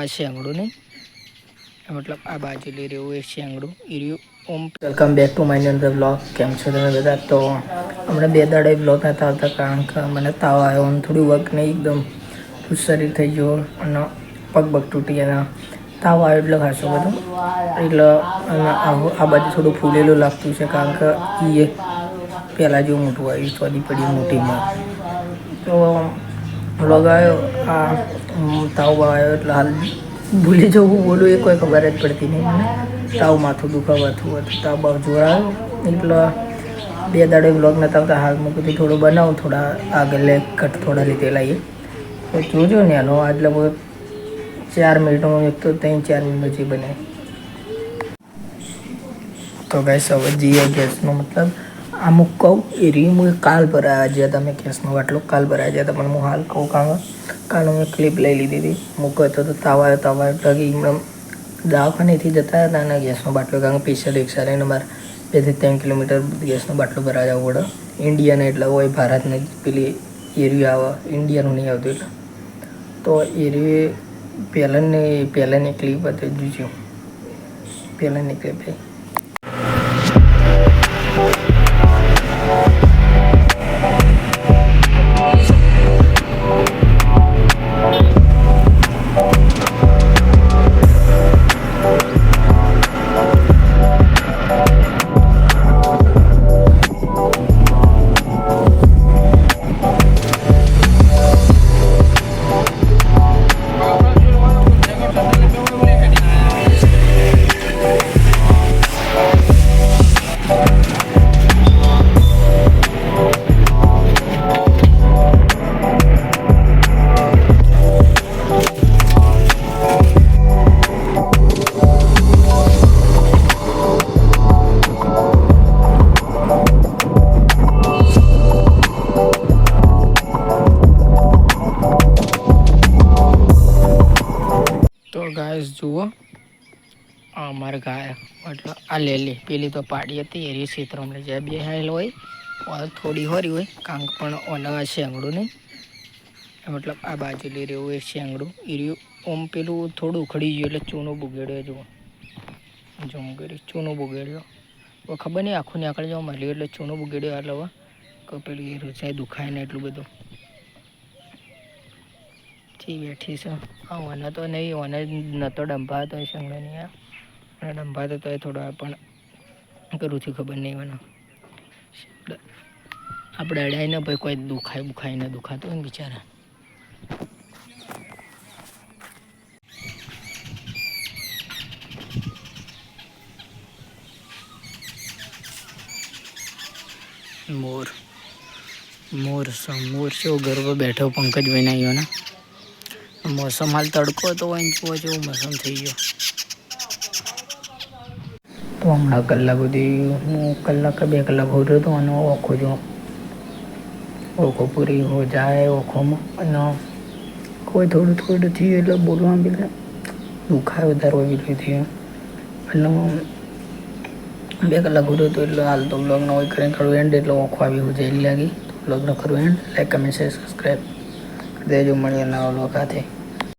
આ શેંગડું નહીં મતલબ આ બાજુ લઈ રહ્યું, એ શેંગડું એ રહ્યું Om. Welcome back to my અંદર બ્લોગ કેમ છો તમે બધા? તો હમણાં બે દાડે બ્લોગ નતા આવતા, કારણ કે મને તાવ આવ્યો અને થોડું વર્ક નહીં એકદમ શરીર થઈ ગયો અને પગ પગ તૂટી ગયા. તાવ આવ્યો એટલે ખાસો બધો. એટલે આ બાજુ થોડું ફૂલેલું લાગતું છે, કારણ કે એ પહેલાં જેવું મોટું આવ્યું સોદી પડી મોટીમાં. તો બ્લોગ આવ્યો. આ તાવ આવ્યો એટલે હાલ ભૂલી જવું, બોલું, એ કોઈ ખબર જ પડતી નહીં મને. તાવ માથું દુખાવાતું હતું તાવ બાવ જોડાયો. એટલે બે દાડે બ્લોગ નતા આવતા, હાલ મેં કીધું થોડું બનાવું, થોડા આગળ કટ થોડા લીધેલા એ તો જોજો ને એનો એટલે લગભગ ચાર મિનિટમાં એક તો ત્રણ ચાર મિનિટ પછી બને તો ગેસ હવે જઈએ ગેસનો મતલબ. અમુક કહું, એ રીમ કાલ કાલ ભરાયા જ્યાં તમે ગેસનો બાટલો કાલ ભરાયા ગયા હતા પણ હું હાલ કહું કાં કાલ મેં ક્લિપ લઈ લીધી હતી મૂકો તો તાવ આવ્યો તાવ આવ્યો કે દવાખાનેથી જતા હતા અને ગેસનો બાટલો, કારણ કે સ્પેશિયલ રિક્ષા લઈને મારે બેથી ત્રણ કિલોમીટર ગેસનો બાટલો ભરાવા જવું પડે. ઇન્ડિયાને એટલે હોય, ભારતને પેલી એરિયા આવે ઇન્ડિયાનું નહીં આવતું એટલે. તો એરિયે પહેલાંની પહેલાંની ક્લિપ હતી જોજો પહેલાંની ક્લિપ ગાય જુઓ. આ અમારે ગાય, મતલબ આ લેલી. પેલી તો પાડી હતી એરી ત્રમણે જે બે હાઈલ હોય થોડી હોરી હોય, કાંક પણ ઓના શેંગડું નહીં. મતલબ આ બાજુ લઈ રહ્યું એ શેંગડું. એ રહ્યું ઓમ પેલું થોડું ઉખડી ગયું એટલે ચૂનો બુગેડ્યો, જુઓ. જો કરી, ચૂનો બુગેડ્યો. ખબર નહીં, આખું ને જવા મળ્યું એટલે ચૂનો બુગેડ્યો એટલે કે પેલી એ રૂચાઈ દુખાય ને એટલું બધું. ઠીક બેઠી છે. હા ઓને તો નહીં ઓને તો ડંભા તો શંગડાની આ અને ડંભા તો તોય થોડો પણ કરું છું, ખબર નહીં મને. આપણે અડાય ને ભાઈ કોઈ દુખાય, બુખાય ને દુખાતું હોય ને બિચારા. મોર. મોર મોર છે ગરબો બેઠો પંકજભાઈ આવ્યો ને? મોસમ હાલ તડકો હતો હોય જુઓ જેવું મોસમ થઈ ગયો. તો હમણાં કલાક સુધી હું કલાક બે કલાક હોતો હતો અને ઓખો જો, ઓખો પૂરી હો જાય ઓખોમાં. અને કોઈ થોડું થોડું થયું એટલે બોલવા બી દુખાય વધારે હોય એટલું થયું. એટલે બે કલાક હોતો હતો એટલે હાલ તો બ્લોગનો હોય કરીને કરું એન્ડ એટલે ઓખો આવી હું જઈ લાગી. તો બ્લોગનો ખરું and like comment share subscribe દેજો મળીએ નવા બ્લોગ હાથે